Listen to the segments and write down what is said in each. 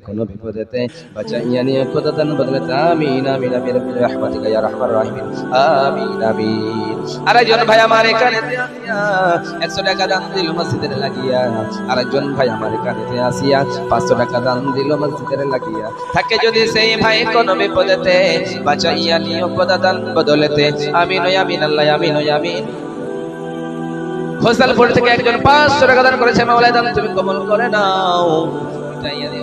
কোনো বিপদেতে নিয়ে আমিন আমিন আমিন ইয়া রাহিমিন আমিন আমিন আরেকজন ভাই আমার এখানে একশো টাকা দান দিল মসজিদের লাগিয়া আরেকজন ভাই আমার এখানে আসিয়া পাঁচশো টাকা দান দিল মসজিদের লাগিয়া থাকে যদি সেই ভাই কোনো বিপদেতে বাঁচাইয়া নিয়ে প্রদান বদলেতে আমিন আমিন আল্লাহ আমিন আমিন হোসালপুর থেকে একজন পাঁচশো টাকা দান করেছে মাওলায় দান তুমি কবল করে নাও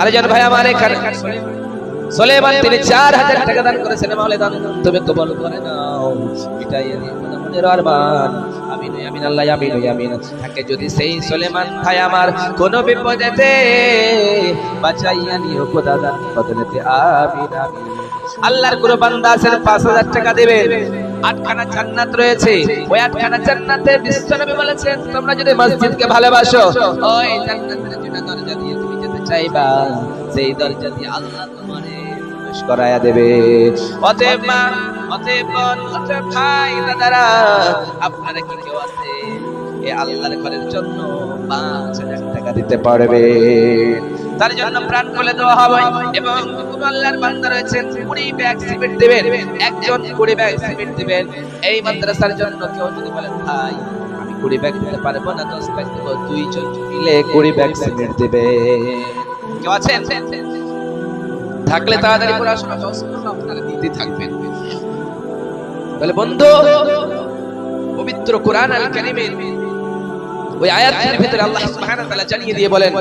আরেকজন ভাই, আমার এখানে সোলেমান, তিনি চার হাজার টাকা দান করেছেন মাওলে দান তুমি কবল করে নাও দিও মনের আরমান আমিন আমিন, আল্লাহ, আমিন আমিন। থাকে যদি সেই ভাই আমার কোন বিপদেতে বাঁচাইয়া নিও বদলেতে। আমিন আমিন। আল্লাহর কোন বান্দা আছেন পাঁচ হাজার টাকা দেবে। আটখানা জান্নাত রয়েছে। ওই আটখানা জান্নাতে বিশ্বনবী বলেছেন, তোমরা যদি মসজিদকে ভালোবাসো, ওই জান্নাতের চাইবা সেই দরজা দিয়ে আল্লাহ তোমারে প্রবেশ করায়া দেবে। অতএব মা অতএব বোন অতএব ভাই দাদারা আপনারা কি কেউ আছে? এই আল্লাহর ঘরের জন্য পাঁচ হাজার টাকা দিতে পারবে। তার জন্য প্রাণ খুলে দেওয়া হবে এবং আল্লাহর বান্দা রয়েছেন কুড়ি ব্যাগ সিমেন্ট দেবেন একজন কুড়ি ব্যাগ সিমেন্ট দিবেন। এই মাদ্রাসার জন্য কেউ যদি বলেন ভাই কুড়ি ব্যাগ দিতে পারব না দশ ব্যাগ দেবো দুইজন মিলে কুড়ি ব্যাগ সিমেন্ট দেবে। কেউ আছেন? থাকলে তাড়াতাড়ি করে আসুন আপনারা দিতে থাকবেন। তাহলে বন্ধু পবিত্র কোরআন আল কারিমের ওই আয়াতের ভিতরে আল্লাহ সুবহানাহু ওয়া তাআলা জানিয়ে দিয়ে বলেন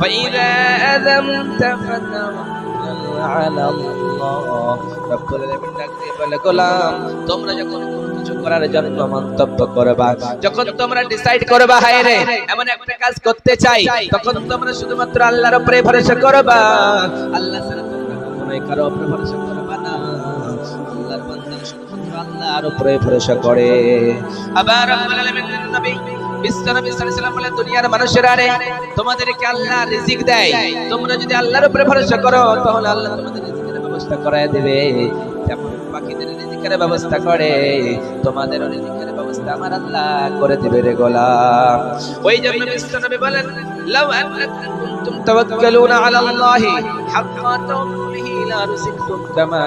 ফাইদা আযামতা ফাতাওয়াক্কাল আলা আল্লাহ। রব্বুল আলামিন ডাক দিয়ে বলে গোলাম তোমরা যখন করার জন্য মন্তব্য করবা। যখন তোমরা ডিসাইড করবা, হায় রে, এমন একটা কাজ করতে চাই, তখন তোমরা শুধুমাত্র আল্লাহর উপরে ভরসা করবা। আল্লাহ ছাড়া তোমরা কখনোই কারও উপরে ভরসা করবা না। আল্লাহর বান্দা শুধুমাত্র আল্লাহর উপরে ভরসা করে। আবার রব্বুল আলামিনের নবী দুনিয়ার মানুষেরা রে, তোমাদেরকে আল্লাহ রিজিক দেয়। তোমরা যদি আল্লাহর উপরে ভরসা করো, তাহলে আল্লাহ তোমাদের রিজিকের ব্যবস্থা করায় দেবে। পাখিদের রিজিকের ব্যবস্থা করে। তোমাদের রিজিকের ব্যবস্থা আমার আল্লাহ করে দেবে রে গোলাম। ওই জন্য বিশ্বনবী বলেন, লাউ আন্নাকুম কুনতুম তাওয়াক্কালুনা আলা আল্লাহি হাক্কা তাওয়াক্কুলিহি লা রুজিকতুম কামা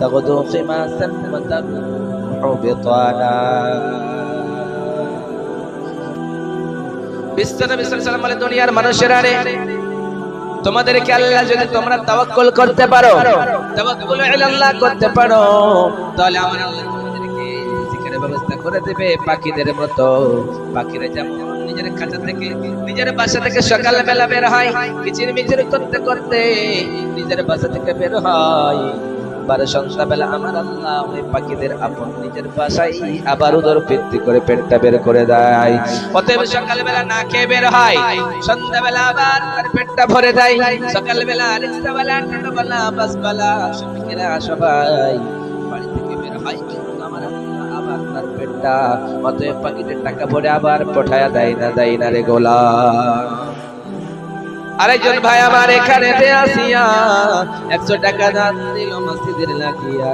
তাগদু খিমাসান ওয়া তারুহু বিতানা. বিশ্বনবী সাল্লাল্লাহু আলাইহি ওয়াসাল্লাম বলেন, দুনিয়ার মানুষেরা রে তোমাদেরকে আল্লাহ যদি তোমরা তাওয়াক্কুল করতে পারো, তাওয়াক্কুল আল্লাহ করতে পারো, তাহলে আমার আল্লাহ তোমাদেরকে রিজিকের ব্যবস্থা করে দেবে পাখিদের মতো। পাখিরা যেমন নিজের খাঁচা থেকে, নিজের বাসা থেকে সকালবেলা বের হয় কিচির মিচির করতে করতে নিজের বাসা থেকে বের হয়। আবার সন্ধ্যাবেলা আমার আল্লাহ ওই পাখিদের আপন নিজের বাসায় আবার উদর বৃদ্ধি করে পেটটা বের করে দেয়। অতএব সকালবেলা না খেয়ে বের হয় সন্ধ্যাবেলা আবার তার পেটটা ভরে দেয়। সকালবেলা রিক্সাবেলা টোটোবেলা বাসবেলা শ্রমিকেরা সবাই বাড়ি থেকে বের হয় কিন্তু আমার আবার তার পেটটা, অতএব পাখিদের টাকা ভরে আবার পঠায়া দেয় না দেয় না রে গোলাম। আরেকজন ভাই আমার এখানে আসিয়া একশো টাকা দান দিল মসজিদের লাগিয়া।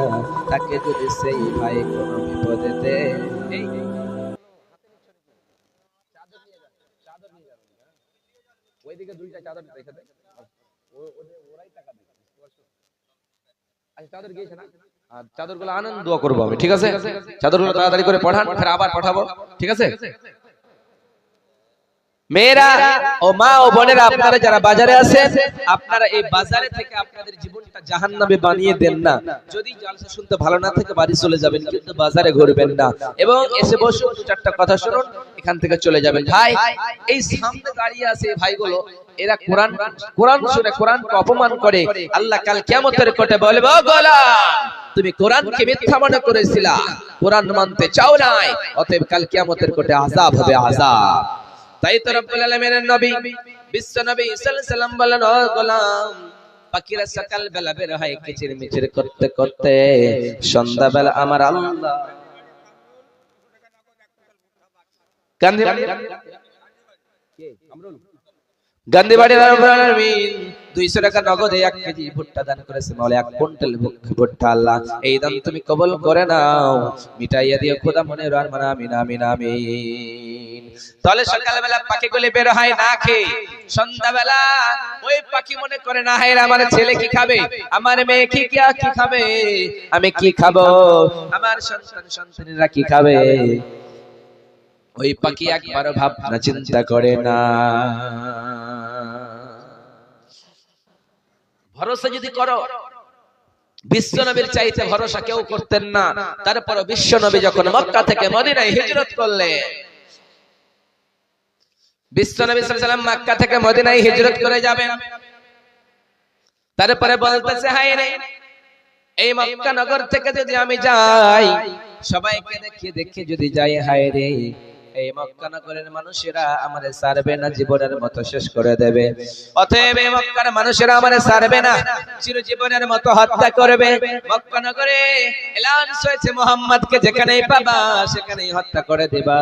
তাকে যদি সেই ভাই কোনো দুইটা চাদর আচ্ছা চাদরগুলো আনন্দ করব আমি, ঠিক আছে? চাদরগুলো তাড়াতাড়ি করে পাঠান আবার পাঠাবো, ঠিক আছে? মেয়েরা ও মা ও বোনেরা আপনারা যারা বাজারে আছেন আপনারা এই বাজারে থেকে আপনাদের জীবনটা জাহান্নামে বানিয়ে দেন না। যদি জলসা শুনতে ভালো না থাকে বাড়ি চলে যাবেন কিন্তু বাজারে ঘুরবেন না। এবং এসে বসুন দু চারটা কথা শুনুন এখান থেকে চলে যাবেন। ভাই এই সামনে দাঁড়িয়ে আছে ভাইগুলো এরা কোরআন কোরআন শুনে কোরআনকে অপমান করে। আল্লাহ কাল কিয়ামতের কোটে বলবে ও গোলাম তুমি কোরআনকে মিথ্যা মনে করেছিলা। কোরআন মানতে চাও নাই অতএব কাল কিয়ামতের কোটে আযাব হবে আযাব। তাই তো রব্বুল আলামিনের নবী বিশ্ব নবী সাল্লাল্লাহু আলাইহি বলেন ও গোলাম পাখিরা সকাল বেলা বের হয় কিচির মিচির করতে করতে সন্ধ্যা বেলা আমার আল্লাহ গান্ধী গান্ধীবাড়ির দুইশো টাকা নগদে এক কেজি ভুট্টা দান করেছে মাওলা এক কুইন্টাল ভুট্টা আল্লাহ। এই দান তুমি কবল করে নাও। মিটাইয়া দিয়ে খোদা মনে রার মানা আমিন আমিন আমিন। তাহলে সকালবেলা পাখিগুলি বের হয় না খেয়ে, সন্ধ্যাবেলা ওই পাখি মনে করে, না হায় আমার ছেলে কি খাবে? আমার মেয়ে কি কি কি খাবে? আমি কি খাব? আমার সন্তান, সন্তানেরা কি খাবে? ওই পাখি একবারও ভাবনা, চিন্তা করে না। ভরসা যদি করো, বিশ্ব নবীর চাইতে ভরসা কেউ করতেন না। তারপর বিশ্ব নবী যখন মক্কা থেকে মদিনায় হিজরত করলেন, বিশ্ব নবী সাল্লাম মক্কা থেকে মদিনায় হিজরত করে যাবেন। তারপরে বলতেছে হাই রে, এই মক্কা নগর থেকে যদি আমি যাই, সবাইকে দেখে দেখে যদি যাই, হায় রে এই মক্কা নগরের মানুষেরা আমারে সারবে না, জীবনের মতো শেষ করে দেবে। অতএব এই মক্কার মানুষেরা আমারে সারবে না চির জীবনের মতো হত্যা করবে। মক্কা নগরে এলাউন্স হয়েছে মোহাম্মদকে, যেখানেই পাবা সেখানেই হত্যা করে দেবা।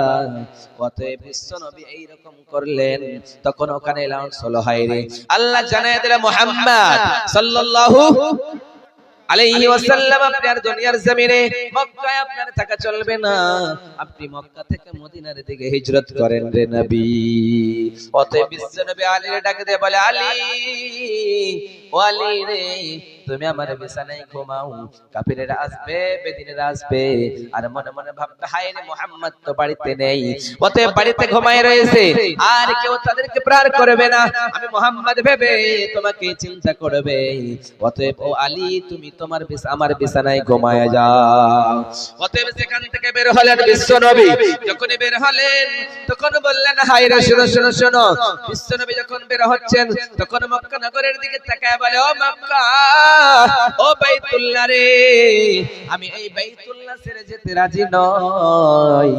অতএব বিশ্ব নবী এইরকম করলেন, তখন ওখানে এলাউন্স হলো হায় রে। আল্লাহ জানায় দিল মোহাম্মদ সাল্লাল্লাহু আলাইহি ওয়াসাল্লাম আপনার দুনিয়ার জমিনে মক্কায় আপনার থাকা চলবে না। আপনি মক্কা থেকে মদিনার দিকে হিজরত করেন রে নবী। অতএব বিশ্ব নবী আলীর ডাকে দিয়ে বলে আলী ও আলী রে, তুমি আমার বিছানায় ঘুমাও। আসবে আসবে। আর মনে মনে হায় রে মোহাম্মদ, তো বাড়িতে নেই। বাড়িতে ঘুমায় রয়েছে। আর কেউ তাদেরকে প্রার করবে না। আমি মোহাম্মদ ভেবে তোমাকে চিন্তা করবে। অতএব ও আলী, তুমি তোমার আমার বিছানায় ঘুমায় যাও। অতএব সেখান থেকে বের হলেন বিশ্ব নবী, যখনই বের হলেন, তখন বললেন, হায় রে, শোনো শোনো শোনো। বিশ্ব নবী যখন বের হচ্ছেন, তখন মক্কা নগরের দিকে তাকায় বলে ও মক্কা ও বাইতুল্লাহ রে আমি এই বাইতুল্লাহ ছেড়ে যেতে রাজি নই।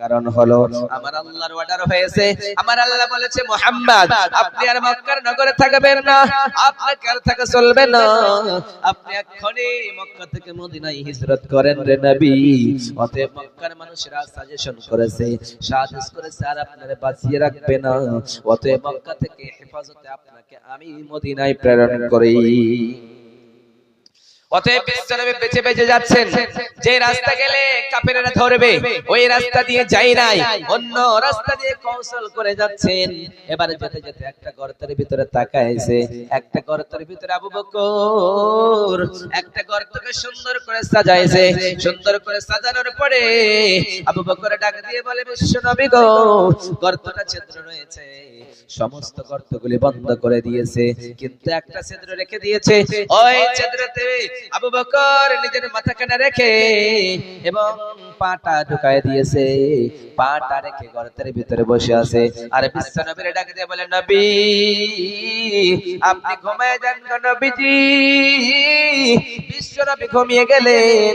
কারণ হলো আমার আল্লাহর অর্ডার হয়েছে। আমার আল্লাহ বলেছে, মোহাম্মদ, আপনি আর মক্কার নগরে থাকবেন না। আপনাকে আর থাকা চলবে না। আপনি এক্ষুনি মক্কা থেকে মদিনায় হিজরত করেন রে নবী। অতএব মক্কার মানুষরা সাজেশন করেছে সাজেশ করেছে, আর আপনারে বাঁচিয়ে রাখবে না। অতএব মক্কা থেকে হেফাজতে আপনাকে আমি মদিনায় প্রেরণ করি। অতএব গর্তের ভিতরে সুন্দর করে সাজাইছে। সুন্দর করে সাজানোর পরে আবু বকর ডাক দিয়ে বলে বিশ্বনবী গর্তটা ছিদ্র রয়েছে। সমস্ত গর্তগুলি বন্ধ করে দিয়েছে, কিন্তু একটা ছিদ্র রেখে দিয়েছে। ওই আবু বকর নিজের মাথা কেনা রেখে এবং পাটা ঢুকায় দিয়েছে। পাটা রেখে গর্তের ভিতরে বসে আছে। আর বিশ্ব নবীর ডাক দিয়ে বলে, নবী, আপনি ঘুমায় যান নবীজি। বিশ্ব নবী ঘুমিয়ে গেলেন।